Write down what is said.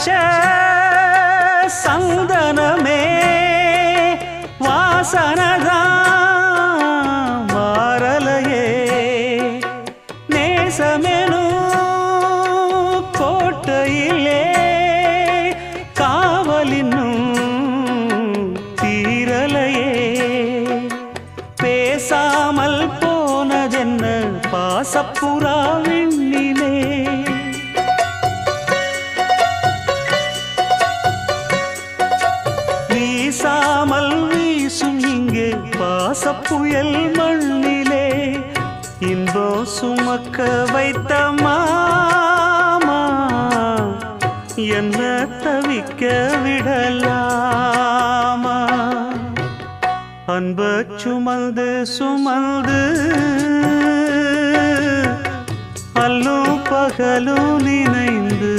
வச்ச சந்தனமே வாசனதான் மாறலையே நேசமெனும் கோட்டையிலே காவலின்னும் தீரலையே. பேசாமல் போனதென்ன பாசப்புறா விண்ணிலே. வீசாமல் வீசும் இங்கே பாசப்புயல் மண்ணிலே. இன்பம் சுமக்க வைத்த மாமா என்ன தவிக்க விடலாமா? அன்ப சுமந்து சுமந்து அல்லும் பகலும் நினைந்து